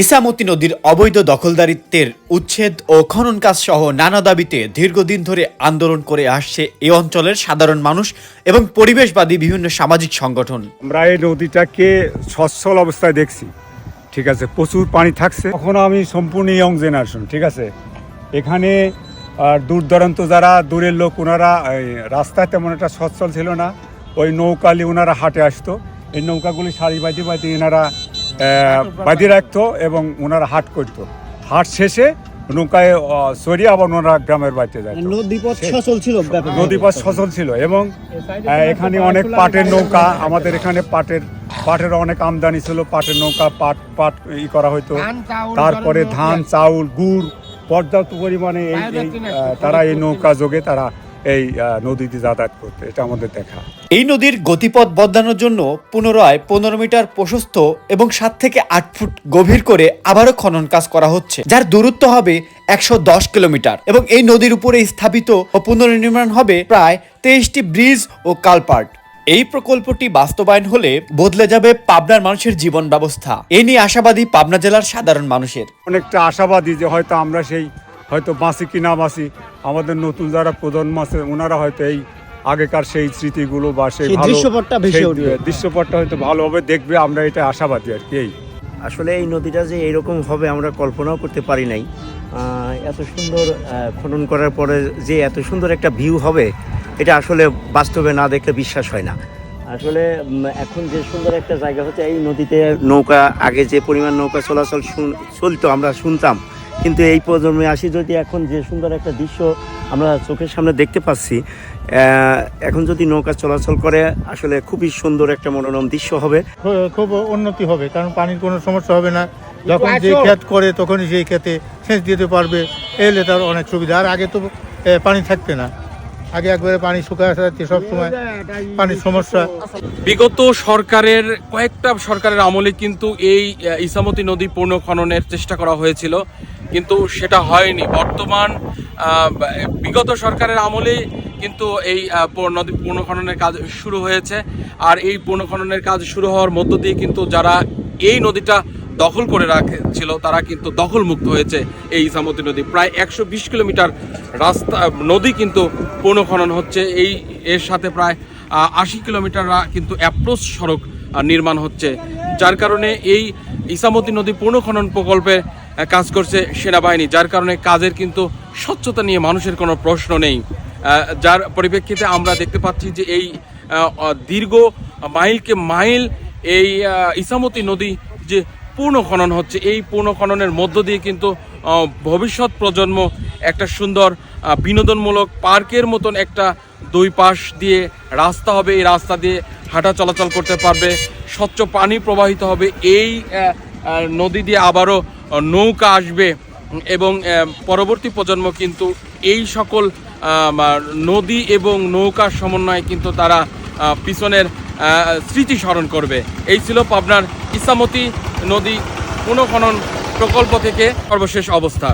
ইসামতি নদীর অবৈধ দখলদারিত্বের উচ্ছেদ ও খনন কাজ সহ নানা দাবিতে দীর্ঘদিন ধরে আন্দোলন করে আসছে এ অঞ্চলের সাধারণ মানুষ এবং পরিবেশবাদী বিভিন্ন সামাজিক সংগঠন। আমরা এই নদীটাকে সচ্ছল অবস্থায় দেখছি ঠিক আছে? প্রচুর পানি থাকছে। তখন আমি সম্পূর্ণ ইয়ং জেনারেশন ঠিক আছে? এখানে আর দূর দূরান্ত যারা দূরের লোক ওনারা এই, রাস্তায় তেমন একটা সচ্ছল ছিল না। ওই নৌকালি ওনারা হাটে আসতো। এই নৌকাগুলি সারি বাঁধি বাঁধি এনারা বাঁধি রাখতো এবং ওনারা হাট করতো। হাট শেষে নৌকায় সরিয়ে আবার ওনারা গ্রামের বাড়িতে যায় নদীপথ সে- সচল ছিল নদীপথ সচল ছিল এবং এখানে অনেক পাটের নৌকা আমাদের এখানে পাটের পাটের অনেক আমদানি ছিল। পাটের নৌকা পাট পাট ই করা হতো তারপরে ধান চাউল গুড় পর্যাপ্ত পরিমাণে এই, তারা এই নৌকা যোগে তারা এই নদীতে যাতায়াত করতে। এটা আমাদের দেখা। এই নদীর গতিপথ বদলানোর জন্য পুনরায় পনেরো মিটার প্রশস্ত এবং সাত থেকে আট ফুট গভীর করে আবারও খনন কাজ করা হচ্ছে যার দূরত্ব হবে একশো দশ কিলোমিটার এবং এই নদীর উপরে স্থাপিত ও পুনর্নির্মাণ হবে প্রায় তেইশটি ব্রিজ ও কালপার্ট। এই প্রকল্পটি বাস্তবায়ন হলে বদলে যাবে পাবনার মানুষের জীবন ব্যবস্থা। এ নিয়ে আশাবাদী পাবনা জেলার সাধারণ মানুষের। অনেকটা আশাবাদী যে হয়তো আমরা সেই হয়তো বাঁচি কি না বাঁচি আমাদের নতুন যারা প্রজন্ম আছে ওনারা হয়তো এই আগেকার সেই স্মৃতিগুলো বা সেই দৃশ্যপটটা। দৃশ্যপটটা হয়তো ভালোভাবে দেখবে আমরা এটা আশাবাদী আর কি এই। আসলে এই নদীটা যে এরকম হবে আমরা কল্পনাও করতে পারি নাই। আহ, এত সুন্দর আহ, খনন করার পরে যে এত সুন্দর একটা ভিউ হবে এটা আসলে বাস্তবে না দেখলে বিশ্বাস হয় না। আসলে এখন যে সুন্দর একটা জায়গা হচ্ছে এই নদীতে নৌকা আগে যে পরিমাণ নৌকা চলাচল শুন- চলতো আমরা শুনতাম কিন্তু এই প্রজন্মে আসি যদি এখন যে সুন্দর একটা দৃশ্য আমরা চোখের সামনে দেখতে পাচ্ছি আহ, এখন যদি নৌকা চলাচল করে আসলে খুবই সুন্দর একটা মনোরম দৃশ্য হবে। খুব উন্নতি হবে কারণ পানির কোনো সমস্যা হবে না। যখন যে ক্ষেত করে তখনই সেই ক্ষেতে সেচ দিতে পারবে এলে তার অনেক সুবিধা। আর আগে তো পানি থাকতে না। আগে একবারে পানি শুকায় যাচ্ছে সবসময় পানির সমস্যা। বিগত সরকারের কয়েকটা সরকারের আমলে কিন্তু এই ইসামতি নদী পূর্ণ খননের চেষ্টা করা হয়েছিল। কিন্তু সেটা হয়নি। বর্তমান বিগত সরকারের আমলে কিন্তু এই নদী পূর্ণ খননের কাজ শুরু হয়েছে। আর এই পূর্ণ খননের কাজ শুরু হওয়ার মধ্য দিয়ে কিন্তু যারা এই নদীটা দখল করে রাখছিল, তারা কিন্তু দখলমুক্ত হয়েছে এই ইসামতি নদী। প্রায় একশো বিশ কিলোমিটার রাস্তা, নদী কিন্তু পূর্ণ খনন হচ্ছে। এই, এর সাথে প্রায় আশি কিলোমিটার কিন্তু অ্যাপ্রোচ সড়ক নির্মাণ হচ্ছে। যার কারণে এই ইসামতি নদী পূর্ণ খনন প্রকল্পে কাজ করছে সেনাবাহিনী। যার কারণে কাজের কিন্তু স্বচ্ছতা নিয়ে মানুষের কোনো প্রশ্ন নেই। যার পরিপ্রেক্ষিতে আমরা দেখতে পাচ্ছি যে এই দীর্ঘ মাইলকে মাইল এই ইসামতি নদী যে পূর্ণ খনন হচ্ছে। এই পূর্ণ খননের মধ্য দিয়ে কিন্তু ভবিষ্যৎ প্রজন্ম একটা সুন্দর বিনোদনমূলক পার্কের মতন একটা দুই পাশ দিয়ে রাস্তা হবে। এই রাস্তা দিয়ে হাঁটা চলাচল করতে পারবে। স্বচ্ছ পানি প্রবাহিত হবে। এই নদী দিয়ে আবারও নৌকা আসবে। এবং পরবর্তী প্রজন্ম কিন্তু এই সকল নদী এবং নৌকার সমন্বয়ে কিন্তু তারা পিছনের স্মৃতি স্মরণ করবে। এই ছিল পাবনার ইসামতি নদী পুনঃখনন প্রকল্প থেকে সর্বশেষ অবস্থা।